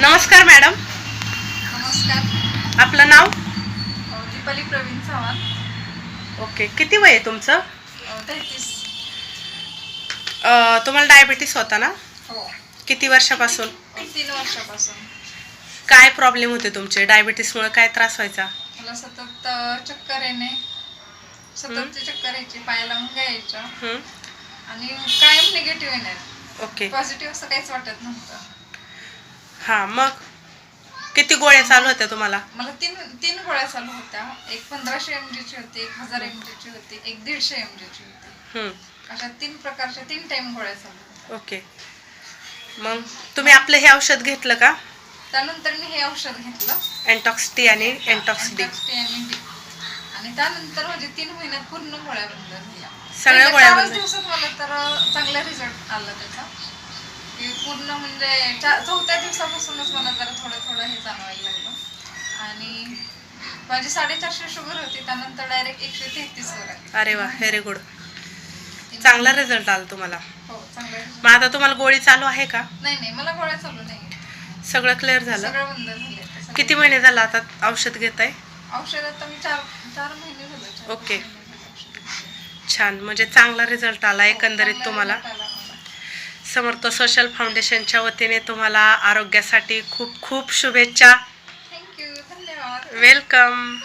नमस्कार मॅडम. नमस्कार. आपलं नाव? दीपाली प्रवीण चव्हाण. ओके. किती वय आहे तुमचं? तेहतीस. तुम्हाला डायबिटीस होता ना? हो. किती वर्षापासून? तीन वर्षापासून. काय प्रॉब्लेम होते तुमचे? डायबिटीसमुळे काय त्रास व्हायचा? मला सतत चक्कर येणे. सतत चक्कर यायची पायाला मुंग्या यायच्या हं? आणि कायम निगेटिव्ह येणार. ओके. पॉझिटिव्ह असं काहीच वाटत नव्हतं. हां मग? किती गोळ्या चालू होत्या तुम्हाला? मला तीन तीन गोळ्या चालू होत्या. एक पंधराशे एम ची होती एक हजार एम ची होती एक दीडशे एम ची होती. अशा तीन प्रकारच्या तीन टाइम गोळ्या चालू होत्या. ओके. मग तुम्ही आपलं हे औषध घेतलं का? त्यानंतर मी हे औषध घेतलं. अँटॉक्स टी आणि अँटॉक्स डी T आणि D. आणि त्यानंतर म्हणजे तीन महिन्यात पूर्ण गोळ्या बंद झाल्या. सगळ्या पहिल्या गोळ्या चारच बंद? दिवसात मला तर चांगला रिझल्ट आला त्याचा. पूर्ण म्हणजे चौथ्या दिवसापासूनच मला जरा थोडं थोडं हे जाणवायला लागलं आणि माझी साडेचारशे शुगर होती त्यानंतर डायरेक्ट एकशे तेहतीस वर आली अरे वा व्हेरी गुड चांगला रिझल्ट आला तुम्हाला हो चांगला result. मग आता तुम्हाला गोळी चालू आहे का नाही नाही मला गोळ्या चालू नाही सगळं क्लिअर झालं सगळं बंद झाले आता सगळं. किती महिने झाला आता औषध घेत आहे औषध आता मी चार चार महिने झाले चार- पाच ओके. महिने झाले औषध घेते. छान म्हणजे चांगला रिझल्ट आला एकंदरीत चांगला तुम्हाला. समर्थ सोशल फाउंडेशनच्या वतीने तुम्हाला आरोग्यासाठी खूप खूप शुभेच्छा. थँक्यू धन्यवाद. वेलकम